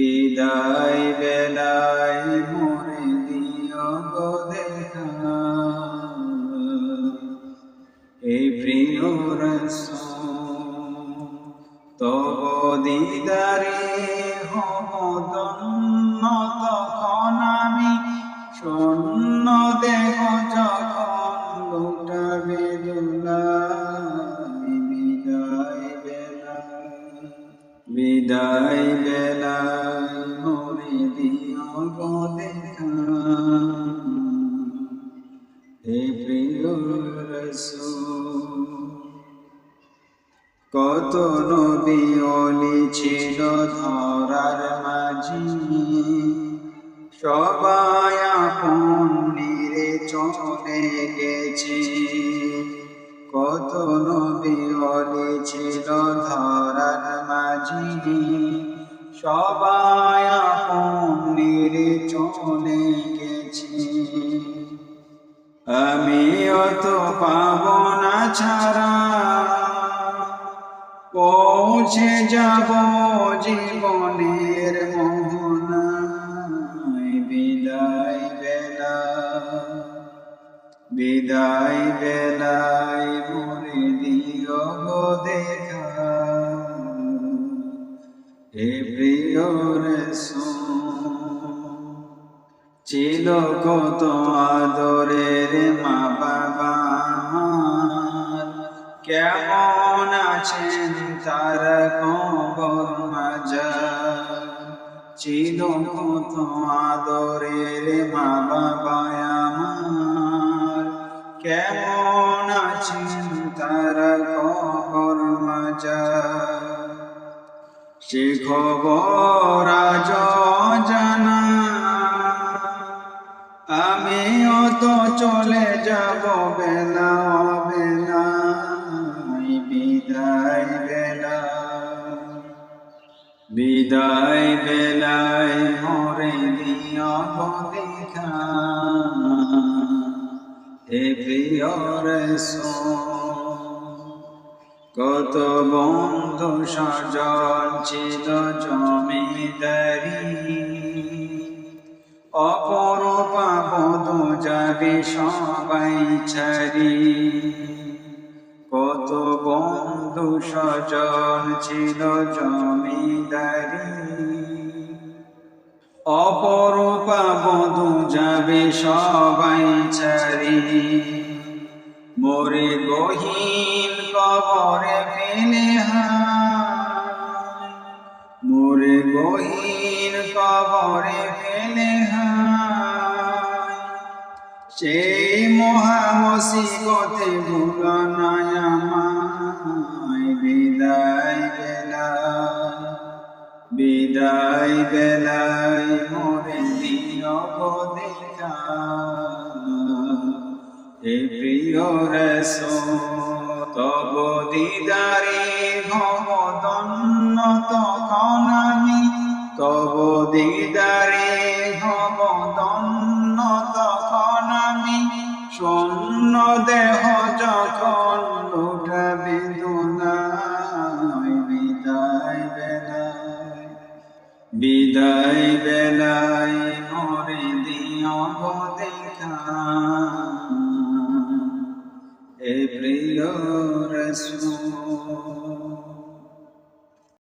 বিদায় বেলায় মোরে দিও গো দেখা। এই প্রিয় রসূল তব দিদারে হব দন্ন তখন আমি শূন্য দেহ যখন লুটাবে দোলাই বিদায় বেলা, বিদায় বেলায় কত নবী অলি ছিল ধরার মাঝি। সবাই আপন নিরে চলে গেছে। কত নবী অলি ছিল ধরার মাঝি। সবাই আপন নিরে চলে অত পাব না ছাড়া পৌঁছে যাব জীবনের মোহনায় বিদায় বেলা, বিদায় বেলায় মরে দিও গো দেখা। হে প্রিয় রসূল ছিল কত আদরের মা বাবা। কেমন আছেন তার খবর মাজা ছিল কত আদরের মা বাবা কেমন আছেন তার খবর মাজা সে খবর জানা। আমি অত চলে যাব বেলা বেলা বিদায় বেলা। বিদায় বেলায় মরে দিও দেখা। হে প্রিয় কত বন্ধু সজন ছিল জমিদারি। অপরূপা বধু যাবে সবাই ছাড়ি কত বন্ধু সজন ছিল জমিদারি। অপরূপা বধু যাবে সবাই ছাড়ি মোরে গহীন কবরে ফেলে হায় মোরে গহীন কবরে ফেলে সেই মহামসিবতে ভুলনায় বিদায় বেলায় বিদায় বেলায় মোরে হে প্রিয় রসূল, তব দিদারে ভব শূন্য দেহ যখন দোলায় বিদায় বেলায় বিদায় বেলায় মরে দিও দেখা এ প্রিয় রসূল